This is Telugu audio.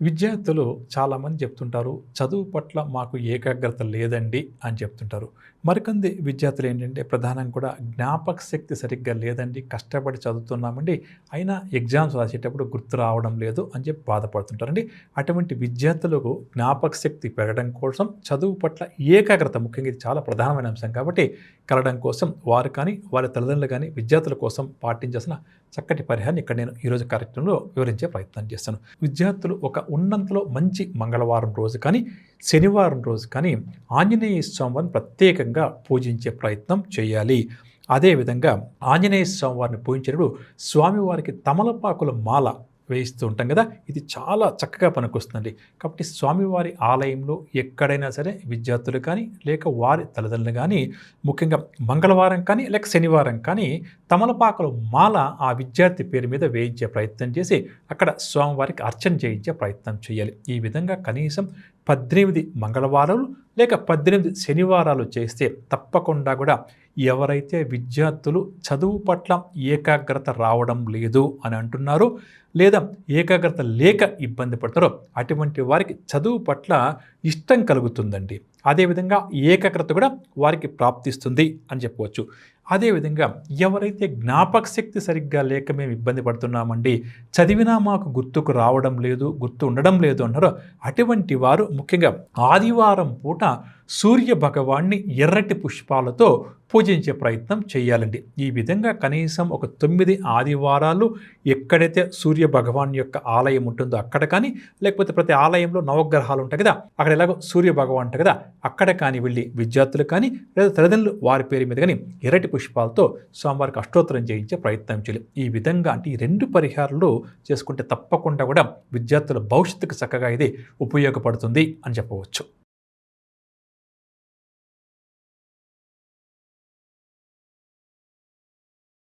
విద్యార్థులు చాలామంది చెప్తుంటారు చదువు పట్ల మాకు ఏకాగ్రత లేదండి అని చెప్తుంటారు. మరికొంది విద్యార్థులు ఏంటంటే ప్రధానంగా కూడా జ్ఞాపక శక్తి సరిగ్గా లేదండి కష్టపడి చదువుతున్నామండి అయినా ఎగ్జామ్స్ రాసేటప్పుడు గుర్తు రావడం లేదు అని చెప్పి బాధపడుతుంటారండి. అటువంటి విద్యార్థులకు జ్ఞాపక శక్తి పెరగడం కోసం చదువు పట్ల ఏకాగ్రత ముఖ్యంగా ఇది చాలా ప్రధానమైన అంశం కాబట్టి కలగడం కోసం వారు కానీ వారి తల్లిదండ్రులు కానీ విద్యార్థుల కోసం పాటించాల్సిన చక్కటి పరిహారాన్ని ఇక్కడ నేను ఈరోజు కార్యక్రమంలో వివరించే ప్రయత్నం చేస్తాను. విద్యార్థులు ఒక ఉన్నంతలో మంచి మంగళవారం రోజు కానీ శనివారం రోజు కానీ ఆంజనేయ స్వామివారిని ప్రత్యేకంగా పూజించే ప్రయత్నం చేయాలి. అదేవిధంగా ఆంజనేయ స్వామివారిని పూజించినప్పుడు స్వామివారికి తమలపాకుల మాల వేయిస్తూ ఉంటాం కదా? ఇది చాలా చక్కగా పనికొస్తుందండి. కాబట్టి స్వామివారి ఆలయంలో ఎక్కడైనా సరే విద్యార్థులు కానీ లేక వారి తల్లిదండ్రులు కానీ ముఖ్యంగా మంగళవారం కానీ లేక శనివారం కానీ తమలపాకలు మాల ఆ విద్యార్థి పేరు మీద వేయించే ప్రయత్నం చేసి అక్కడ స్వామివారికి అర్చన చేయించే ప్రయత్నం చేయాలి. ఈ విధంగా కనీసం పద్దెనిమిది మంగళవారాలు లేక పద్దెనిమిది శనివారాలు చేస్తే తప్పకుండా కూడా ఎవరైతే విద్యార్థులు చదువు పట్ల ఏకాగ్రత రావడం లేదు అని అంటున్నారో లేదా ఏకాగ్రత లేక ఇబ్బంది పడతారో అటువంటి వారికి చదువు పట్ల ఇష్టం కలుగుతుందండి. అదేవిధంగా ఏకాగ్రత కూడా వారికి ప్రాప్తిస్తుంది అని చెప్పవచ్చు. అదేవిధంగా ఎవరైతే జ్ఞాపక శక్తి సరిగ్గా లేక మేము ఇబ్బంది పడుతున్నామండి చదివినా మాకు గుర్తుకు రావడం లేదు గుర్తు ఉండడం లేదు అన్నారో అటువంటి వారు ముఖ్యంగా ఆదివారం పూట సూర్య భగవాన్ని ఎర్రటి పుష్పాలతో పూజించే ప్రయత్నం చేయాలండి. ఈ విధంగా కనీసం ఒక తొమ్మిది ఆదివారాలు ఎక్కడైతే సూర్య భగవాన్ యొక్క ఆలయం ఉంటుందో అక్కడ కానీ లేకపోతే ప్రతి ఆలయంలో నవగ్రహాలు ఉంటాయి కదా అక్కడ ఎలాగో సూర్య భగవాన్ ఉంటాయి కదా అక్కడ కానీ వెళ్ళి విద్యార్థులు కానీ లేదా తల్లిదండ్రులు వారి పేరు మీద కానీ ఎర్రటి పుష్పాలతో స్వామివారికి అష్టోత్తరం చేయించే ప్రయత్నం చేయాలి. ఈ విధంగా అంటే ఈ రెండు పరిహారాలు చేసుకుంటే తప్పకుండా కూడా విద్యార్థుల భవిష్యత్తుకు చక్కగా ఇది ఉపయోగపడుతుంది అని చెప్పవచ్చు.